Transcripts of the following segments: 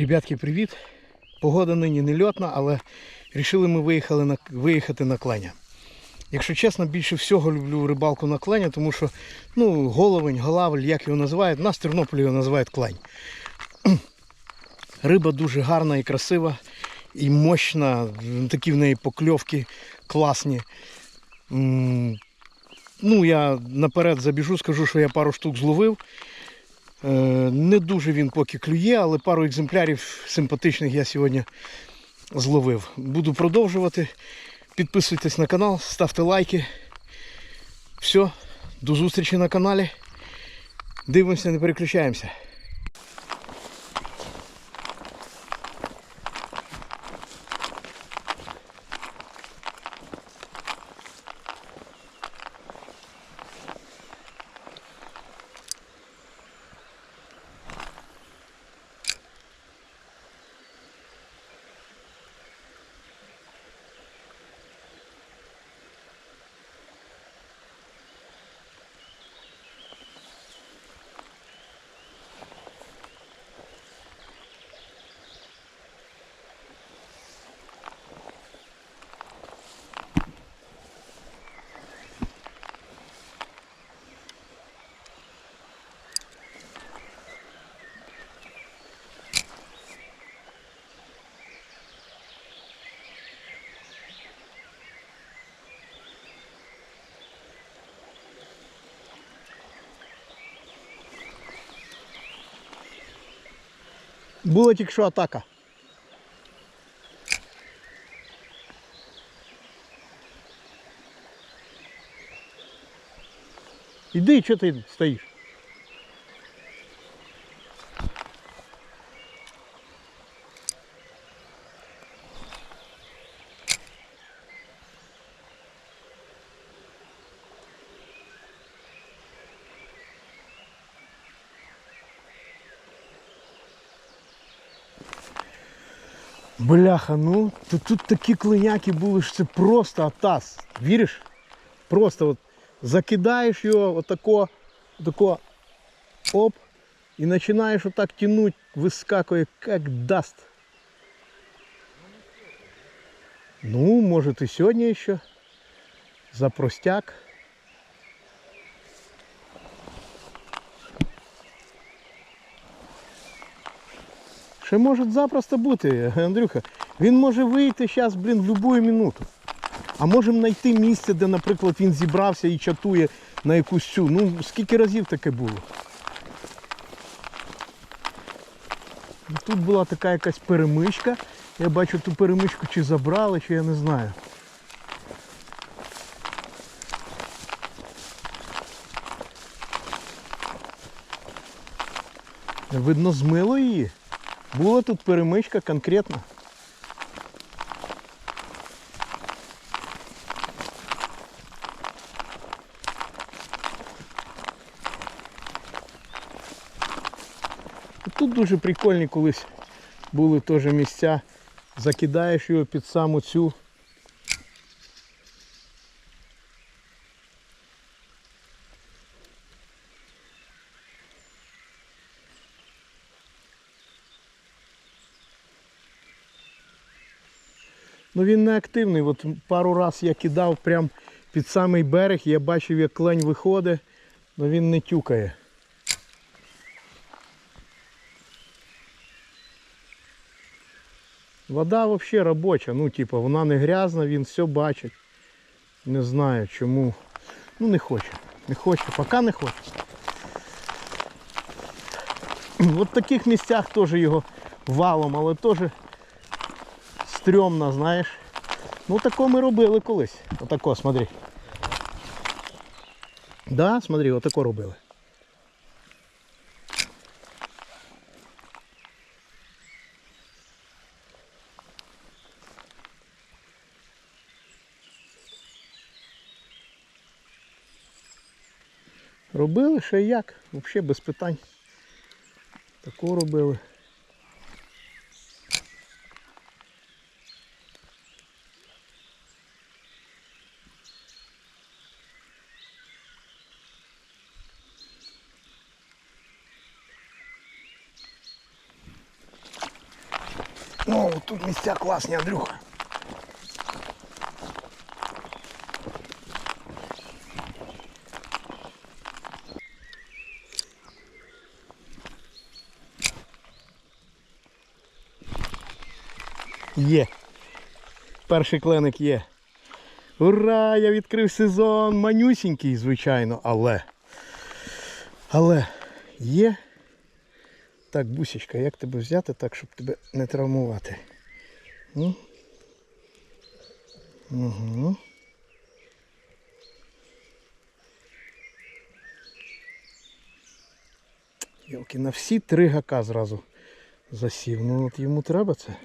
Ребятки, привіт! Погода нині не льотна, але вирішили ми виїхали на, виїхати на кленя. Якщо чесно, більше всього люблю рибалку на кленя, тому що ну, головень, голавль, як його називають, нас в Тернополі його називають клень. Риба дуже гарна і красива, і мощна, такі в неї покльовки класні. Ну, я наперед забіжу, скажу, що я пару штук зловив. Е, Не дуже він поки клює, але пару екземплярів симпатичних я сьогодні зловив. Буду продовжувати. Підписуйтесь на канал, ставте лайки. Все, до зустрічі на каналі. Дивимося, не переключаємося. Була тільки що атака. Іди, що ти стоїш? Бляха, ну то тут такі клиняки були, що це просто атас. Віриш? Просто от закидаєш його отако, отако, оп, і починаєш отак тянуть, вискакує, як даст. Ну, может и сегодня еще. За простяк. Ще може запросто бути, Андрюха. Він може вийти зараз, блін, в будь-яку минуту. А можемо знайти місце, де, наприклад, він зібрався і чатує на якусь цю. Ну, скільки разів таке було? Тут була така якась перемичка. Я бачу ту перемичку чи забрали, чи я не знаю. Видно, змило її. Була тут перемичка конкретна. Тут дуже прикольні колись були теж місця. Закидаєш його під саму цю. Ну він не активний. От пару раз я кидав прям під самий берег, я бачив, як клень виходить, але він не тюкає. Вода взагалі робоча, ну типа вона не грязна, він все бачить. Не знаю чому. Ну не хоче. Не хоче, поки не хоче. В таких місцях теж його валом, але теж стрьомно, знаєш. Ну тако ми робили колись. Отако, смотри. Да, смотри, отако робили. Робили ще як, взагалі без питань. Тако робили. О, тут місця класні, Андрюха. Є. Перший кленик є. Ура! Я відкрив сезон. Манюсінький, звичайно, але. Але є. Так, бусечка, як тебе взяти так, щоб тебе не травмувати? Угу. Йолки, на всі три гака зразу засів. Ну от йому треба це.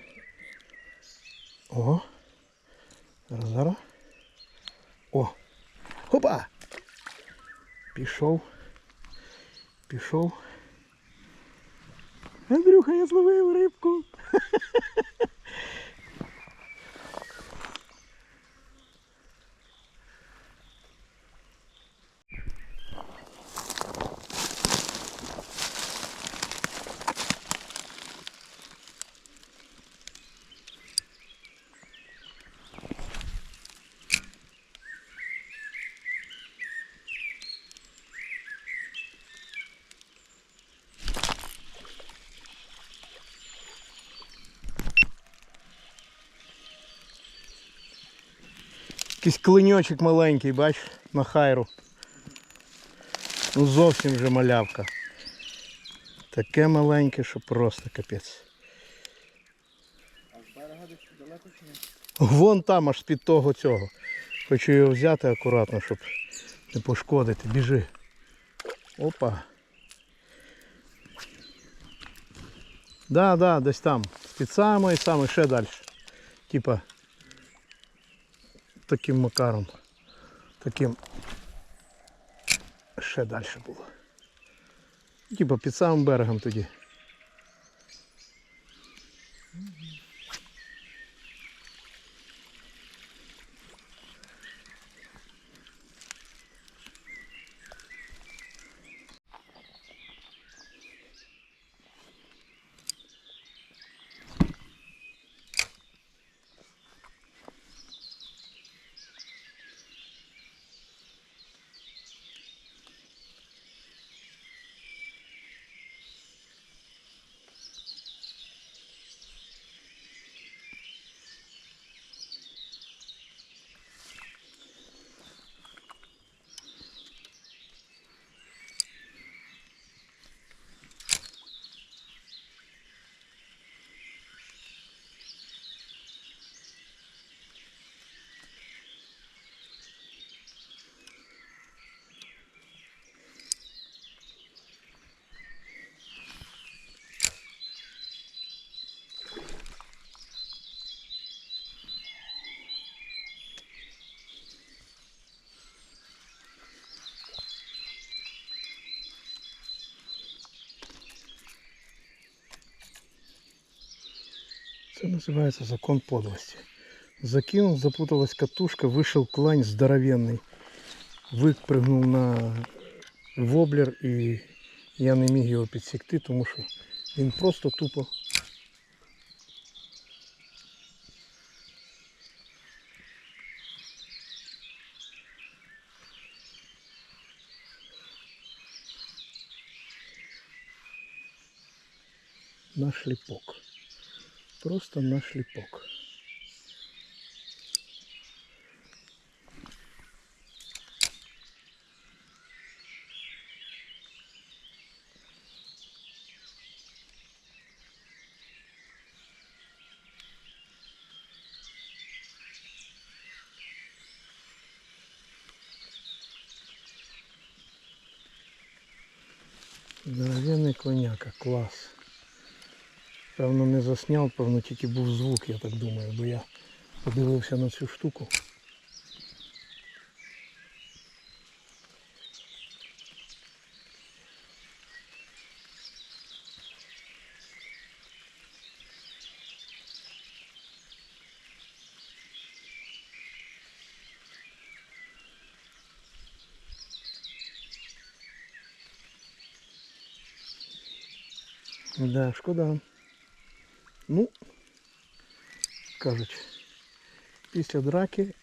О. Зараз, зараз. О. Хопа! Пішов. Пішов. Андрюха, я зловив рибку. Якийсь клиньочок маленький, бач, на хайру. Ну зовсім вже малявка. Таке маленьке, що просто капець. А з берега десь далеко чи ні? Вон там аж з-під того цього. Хочу його взяти акуратно, щоб не пошкодити. Біжи. Опа. Да, да, десь там. З-під самої самої ще далі. Типа таким макаром. Таким ще далі було. Типа під самим берегом тоді. Це називається закон подлості. Закинув, запуталась катушка, вийшов клань здоровенний. Випрыгнув на воблер і я не міг його підсікти, тому що він просто тупо. На шліпок. Просто на шліпок. Здоровенний коняка, клас. Певно не засняв, певно тільки був звук, я так думаю, бо я подивився на цю штуку. Да, шкода. Ну, кажуть, після драки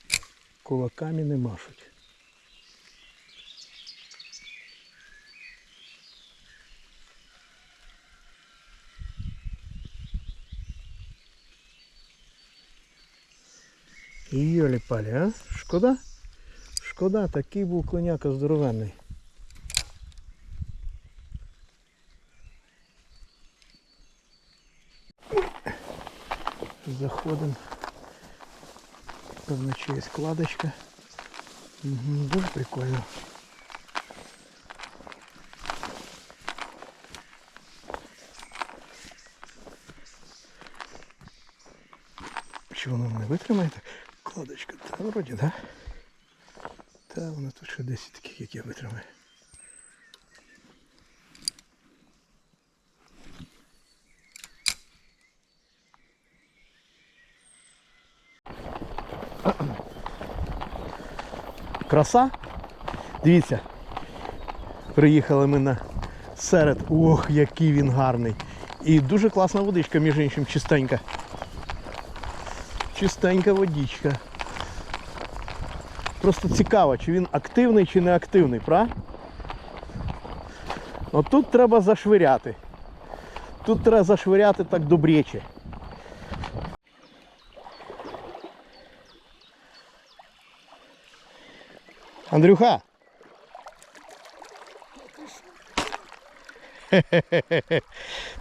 кулаками не машуть. Йолі палі, а? Шкода? Шкода, такий був коняка здоровенний. Заходимо. Певно, чиясь кладочка. Угу, дуже прикольно. Чи воно мене витримає так? Кладочка, та вроді, да? Та вона тут ще 10 таких, як я витримаю. Краса? Дивіться. Приїхали ми на серед. Ох, який він гарний. І дуже класна водичка, між іншим, чистенька. Чистенька водичка. Просто цікаво, чи він активний, чи не активний, правда? От тут треба зашвиряти. Тут треба зашвиряти так добряче. Андрюха.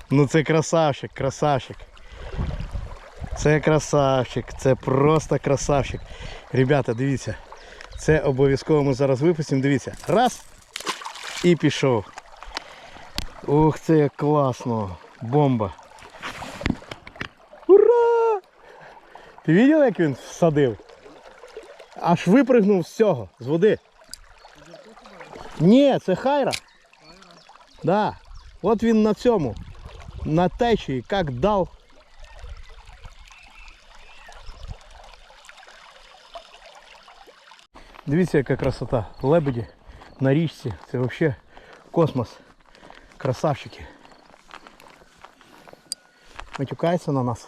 Ну це красавчик, красавчик. Це красавчик, це просто красавчик. Ребята, дивіться. Це обов'язково ми зараз випустимо. Дивіться. Раз. І пішов. Ух, це як класно. Бомба. Ура! Ти бачив, як він всадив? Аж випригнув з цього, з води. Ні, це хайра. Да. От він на цьому. На течії, як дав. Дивіться, яка красота. Лебеді на річці. Це взагалі космос. Красавчики. Матюкається на нас.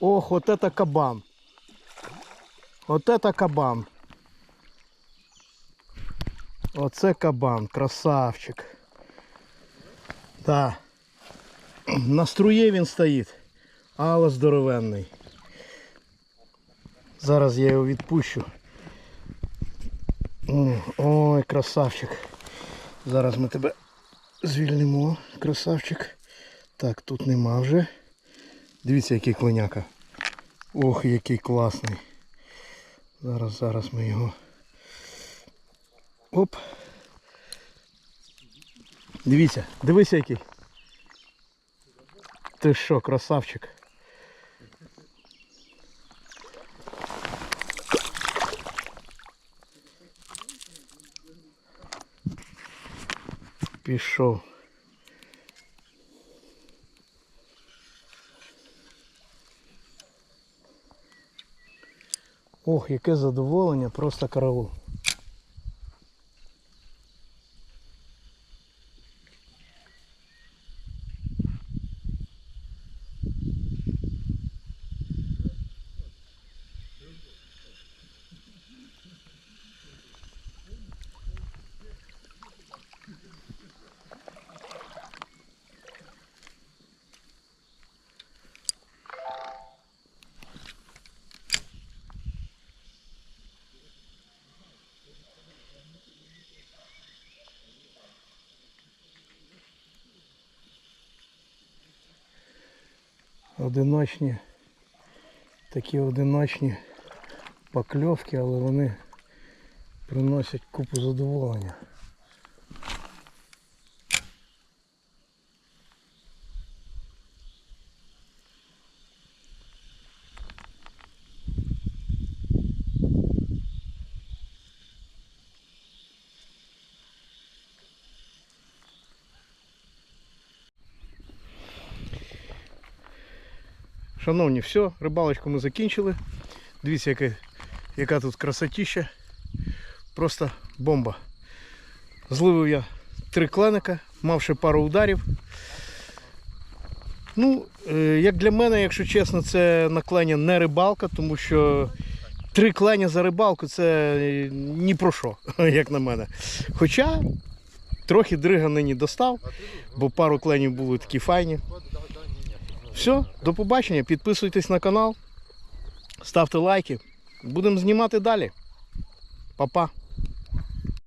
Ох, вот это кабан. Вот это кабан. Оце кабан, красавчик. Да. На струє він стоїть, але здоровенний. Зараз я його відпущу. Ой, красавчик. Зараз ми тебе звільнимо, красавчик. Так, тут нема вже. Дивіться, який коняка. Ох, який класний. Зараз, зараз ми його. Оп. Дивіться, дивися який. Ти що, красавчик. Пішов. Ох, яке задоволення, просто караул. Одиночні, такі одиночні покльовки, але вони приносять купу задоволення. Шановні, все, рибалочку ми закінчили. Дивіться, яка, яка тут красотища. Просто бомба. Зливив я три кленика, мав ще пару ударів. Ну, е, як для мене, якщо чесно, це наклення не рибалка, тому що три кленя за рибалку це ні про що, як на мене. Хоча трохи дрига нині достав, бо пару кленів були такі файні. Все, до побачення. Підписуйтесь на канал, ставте лайки. Будемо знімати далі. Па-па.